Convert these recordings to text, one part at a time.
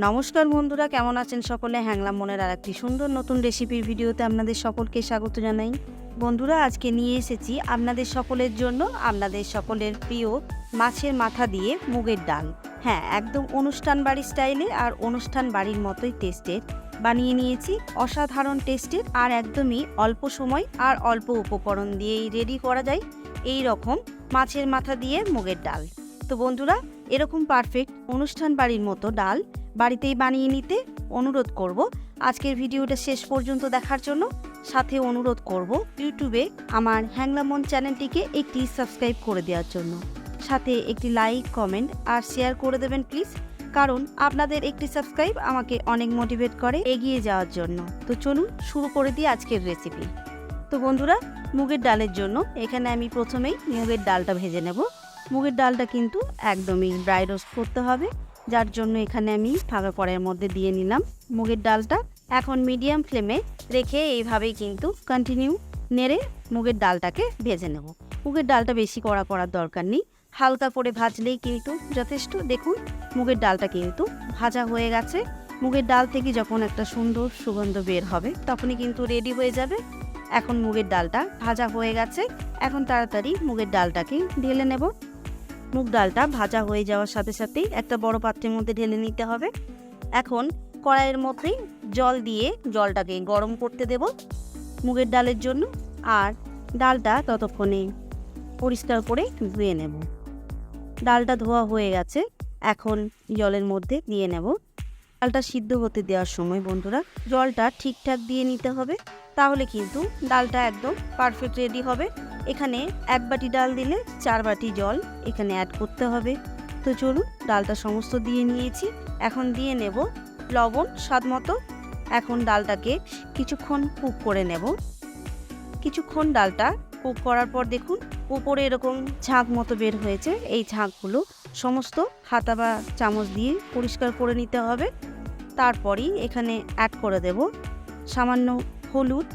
নমস্কার বন্ধুরা, কেমন আছেন সকলে? হ্যাংলাম মনের আর একটি সুন্দর নতুন রেসিপির ভিডিওতে আপনাদের সকলকে স্বাগত জানাই। বন্ধুরা, আজকে নিয়ে এসেছি আপনাদের সকলের জন্য, আপনাদের সকলের প্রিয় মাছের মাথা দিয়ে মুগের ডাল। হ্যাঁ একদম অনুষ্ঠান বাড়ির স্টাইলে আর অনুষ্ঠান বাড়ির মতোই টেস্টের বানিয়ে নিয়েছি অসাধারণ টেস্টের আর একদমই অল্প সময় আর অল্প উপকরণ দিয়েই রেডি করা যায় এই রকম মাছের মাথা দিয়ে মুগের ডাল। তো বন্ধুরা, এরকম পারফেক্ট অনুষ্ঠান বাড়ির মতো ডাল বাড়িতেই বানিয়ে নিতে অনুরোধ করব। আজকের ভিডিওটা শেষ পর্যন্ত দেখার জন্য সাথে অনুরোধ করব ইউটিউবে আমার হ্যাংলামন চ্যানেলটিকে একটি সাবস্ক্রাইব করে দেওয়ার জন্য। সাথে একটি লাইক, কমেন্ট আর শেয়ার করে দেবেন প্লিজ, কারণ আপনাদের একটি সাবস্ক্রাইব আমাকে অনেক মোটিভেট করে এগিয়ে যাওয়ার জন্য। তো চলুন শুরু করে দিই আজকের রেসিপি। তো বন্ধুরা, মুগের ডালের জন্য এখানে আমি প্রথমেই মুগের ডালটা ভেজে নেব। মুগের ডালটা কিন্তু একদমই ড্রাই রোস্ট করতে হবে। যার জন্য এখানে আমি ফাঁকা কড়াইয়ের মধ্যে দিয়ে নিলাম মুগের ডালটা। এখন মিডিয়াম ফ্লেমে রেখে এইভাবেই কিন্তু কন্টিনিউ নেড়ে মুগের ডালটাকে ভেজে নেব। মুগের ডালটা বেশি কড়া করার দরকার নেই। হালকা করে ভাজলেই কিন্তু যথেষ্ট। দেখুন, মুগের ডালটা কিন্তু ভাজা হয়ে গেছে। মুগের ডাল থেকে যখন একটা সুন্দর সুগন্ধ বের হবে, তখনই কিন্তু রেডি হয়ে যাবে। এখন মুগের ডালটা ভাজা হয়ে গেছে। এখন তাড়াতাড়ি মুগের ডালটাকে ঢেলে নেব। মুগ ডালটা ভাজা হয়ে যাওয়ার সাথে সাথেই একটা বড় পাত্রের মধ্যে ঢেলে নিতে হবে। এখন কড়াইয়ের মধ্যেই জল দিয়ে জলটাকে গরম করতে দেব মুগের ডালের জন্য আর ডালটা ততক্ষণে পরিষ্কার করে ধুয়ে নেব। ডালটা ধোয়া হয়ে গেছে, এখন জলের মধ্যে দিয়ে নেব। ডালটা সিদ্ধ হতে দেওয়ার সময় বন্ধুরা জলটা ঠিকঠাক দিয়ে নিতে হবে, তাহলে কিন্তু ডালটা একদম পারফেক্ট রেডি হবে। এখানে এক বাটি ডাল দিলে চার বাটি জল এখানে অ্যাড করতে হবে। তো চলুন, ডালটা সমস্ত দিয়ে নিয়েছি। এখন দিয়ে নেব লবণ স্বাদ মতো। এখন ডালটাকে কিছুক্ষণ কুক করে নেব। কিছুক্ষণ ডালটা কুক করার পর দেখুন, উপরে এরকম ঝাঁক মতো বের হয়েছে। এই ঝাঁকগুলো সমস্ত হাতা বা চামচ দিয়ে পরিষ্কার করে নিতে হবে। তারপরই এখানে অ্যাড করে দেব সামান্য হলুদ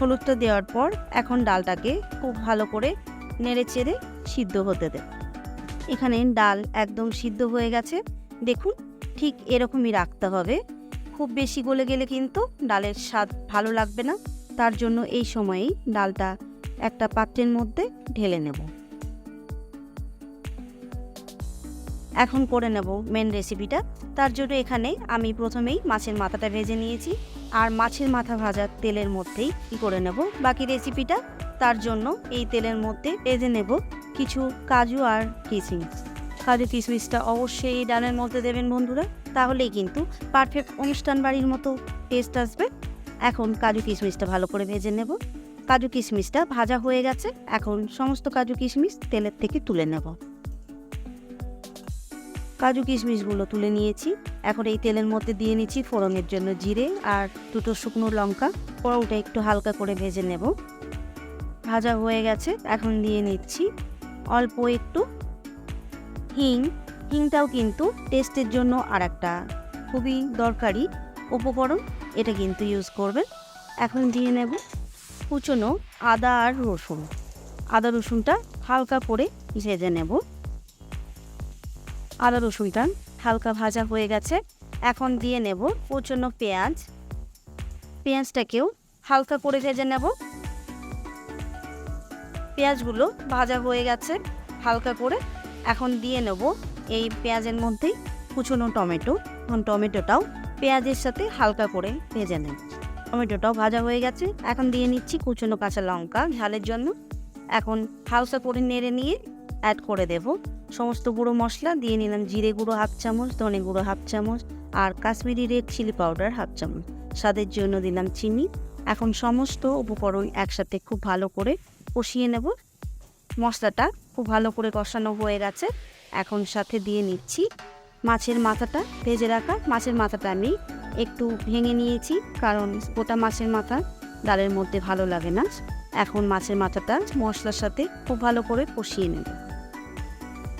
হলুদটা দেওয়ার পর এখন ডালটাকে খুব ভালো করে নেড়ে চেড়ে সিদ্ধ হতে দেব। এখানে ডাল একদম সিদ্ধ হয়ে গেছে। দেখুন, ঠিক এরকমই রাখতে হবে। খুব বেশি গলে গেলে কিন্তু ডালের স্বাদ ভালো লাগবে না। তার জন্য এই সময়েই ডালটা একটা পাত্রের মধ্যে ঢেলে নেব। এখন করে নেব মেন রেসিপিটা তার জন্য এখানে আমি প্রথমেই মাছের মাথাটা ভেজে নিয়েছি। আর মাছের মাথা ভাজার তেলের মধ্যেই কী করে নেব। বাকি রেসিপিটা তার জন্য এই তেলের মধ্যে ভেজে নেব কিছু কাজু আর কিশমিশ কাজু কিশমিশটা অবশ্যই এই ডালের মধ্যে দেবেন বন্ধুরা। তাহলেই কিন্তু পারফেক্ট অনুষ্ঠান বাড়ির মতো টেস্ট আসবে। এখন কাজু কিশমিশটা ভালো করে ভেজে নেব। কাজু কিশমিশটা ভাজা হয়ে গেছে। এখন সমস্ত কাজু কিশমিশ তেলের থেকে তুলে নেব। কাজু কিশমিশগুলো তুলে নিয়েছি। এখন এই তেলের মধ্যে দিয়ে নিচ্ছি ফোড়নের জন্য জিরে আর দুটো শুকনো লঙ্কা। ওটা একটু হালকা করে ভেজে নেব। ভাজা হয়ে গেছে, এখন দিয়ে নিচ্ছি অল্প একটু হিং। হিংটাও কিন্তু টেস্টের জন্য আর একটা খুবই দরকারি উপকরণ, এটা কিন্তু ইউজ করবেন। এখন দিয়ে নেব কুচনো আদা আর রসুন। আদা রসুনটা হালকা করে ভেজে নেব। আদা রসুনটা হালকা ভাজা হয়ে গেছে। এখন দিয়ে নেব কুচনো পেঁয়াজ। পেঁয়াজটাকেও হালকা করে ভেজে নেব। পেঁয়াজগুলো ভাজা হয়ে গেছে হালকা করে। এখন দিয়ে নেব এই পেঁয়াজের মধ্যেই কুচনো টমেটো। এখন টমেটোটাও পেঁয়াজের সাথে হালকা করে ভেজে নেব। টমেটোটাও ভাজা হয়ে গেছে। এখন দিয়ে নিচ্ছি কুচনো কাঁচা লঙ্কা ঝালের জন্য। এখন হালকা করে নেড়ে নিয়ে অ্যাড করে দেব। সমস্ত গুঁড়ো মশলা দিয়ে নিলাম জিরে গুঁড়ো হাফ চামচ, ধনে গুঁড়ো হাফ চামচ আর Kashmiri red chilli powder half চামচ। স্বাদের জন্য দিলাম চিনি। এখন সমস্ত উপকরণ একসাথে খুব ভালো করে কষিয়ে নেব। মশলাটা খুব ভালো করে কষানো হয়ে গেছে। এখন সাথে দিয়ে নিচ্ছি মাছের মাথাটা। ভেজে রাখা মাছের মাথাটা আমি একটু ভেঙে নিয়েছি কারণ গোটা মাছের মাথা ডালের মধ্যে ভালো লাগে না। এখন মাছের মাথাটা মশলার সাথে খুব ভালো করে কষিয়ে নেব।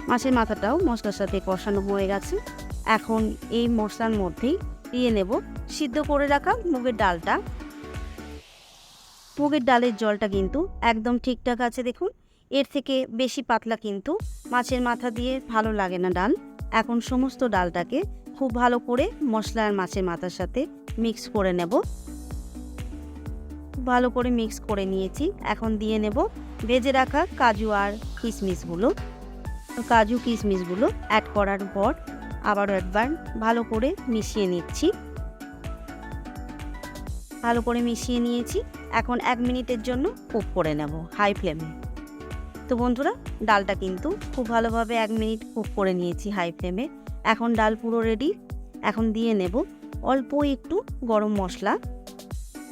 মাছের মাথাটাও মশলার সাথে কষানো হয়ে গেছে। এখন এই মশলার মধ্যেই দিয়ে নেব সিদ্ধ করে রাখা মুগের ডালটা। মুগের ডালের জলটা কিন্তু একদম ঠিকঠাক আছে দেখুন। এর থেকে বেশি পাতলা কিন্তু মাছের মাথা দিয়ে ভালো লাগে না ডাল। এখন সমস্ত ডালটাকে খুব ভালো করে মশলা আর মাছের মাথার সাথে মিক্স করে নেব। ভালো করে মিক্স করে নিয়েছি। এখন দিয়ে নেব ভেজে রাখা কাজু আর কিশমিশগুলো। কাজু কিশমিশগুলো অ্যাড করার পর আবারও একবার ভালো করে মিশিয়ে নিচ্ছি। ভালো করে মিশিয়ে নিয়েছি। এখন এক মিনিটের জন্য কুক করে নেব হাই ফ্লেমে। তো বন্ধুরা, ডালটা কিন্তু খুব ভালোভাবে এক মিনিট কুক করে নিয়েছি হাই ফ্লেমে। এখন ডাল পুরো রেডি। এখন দিয়ে নেব অল্প একটু গরম মশলা।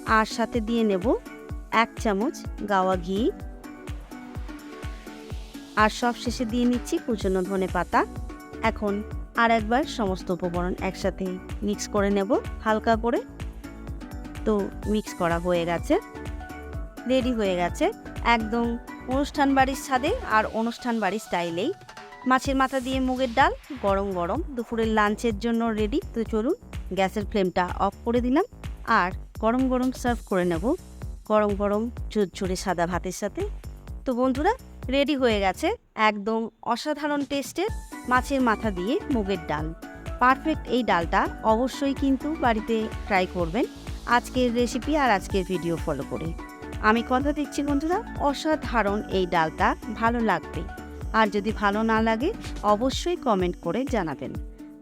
আর সাথে দিয়ে নেব এক চামচ গাওয়া ঘি। আর সব শেষে দিয়ে নিচ্ছি কুচনো ধনে পাতা। এখন আর একবার সমস্ত উপকরণ একসাথে মিক্স করে নেব হালকা করে। তো মিক্স করা হয়ে গেছে। রেডি হয়ে গেছে। একদম অনুষ্ঠান বাড়ির ছাদে আর অনুষ্ঠান বাড়ির স্টাইলেই। মাছের মাথা দিয়ে মুগের ডাল, গরম গরম। দুপুরের লাঞ্চের জন্য রেডি তো চলুন, গ্যাসের ফ্লেমটা অফ করে দিলাম। আর গরম গরম সার্ভ করে নেব। গরম গরম ঝুরঝুরে সাদা ভাতের সাথে। তো বন্ধুরা রেডি হয়ে গেছে একদম অসাধারণ টেস্টের মাছের মাথা দিয়ে মুগের ডাল। পারফেক্ট এই ডালটা অবশ্যই কিন্তু বাড়িতে ট্রাই করবেন। আজকের রেসিপি আর আজকের ভিডিও ফলো করে। আমি কথা দিচ্ছি বন্ধুরা, অসাধারণ এই ডালটা ভালো লাগবে। আর যদি ভালো না লাগে, অবশ্যই কমেন্ট করে জানাবেন।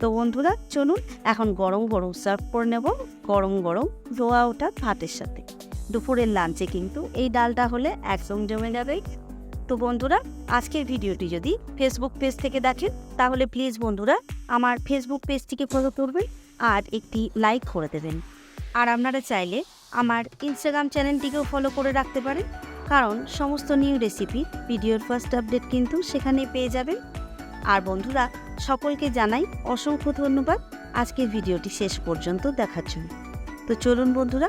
তো বন্ধুরা, চলুন এখন গরম গরম সার্ভ করে নেব গরম গরম ধোয়া ওঠা ভাতের সাথে। দুপুরের লাঞ্চে কিন্তু এই ডালটা হলে একদম জমে যাবে তো বন্ধুরা, আজকের ভিডিওটি যদি ফেসবুক পেজ থেকে দেখেন, তাহলে প্লিজ বন্ধুরা, আমার ফেসবুক পেজটিকে ফলো করবেন আর একটি লাইক করে দেবেন। আর আপনারা চাইলে আমার ইনস্টাগ্রাম চ্যানেলটিকেও ফলো করে রাখতে পারেন, কারণ সমস্ত নিউ রেসিপি ভিডিওর ফার্স্ট আপডেট কিন্তু সেখানে পেয়ে যাবেন। আর বন্ধুরা, সকলকে জানাই অসংখ্য ধন্যবাদ। আজকের ভিডিওটি শেষ পর্যন্ত দেখার জন্য। তো চলুন বন্ধুরা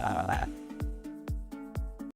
blah, blah, blah.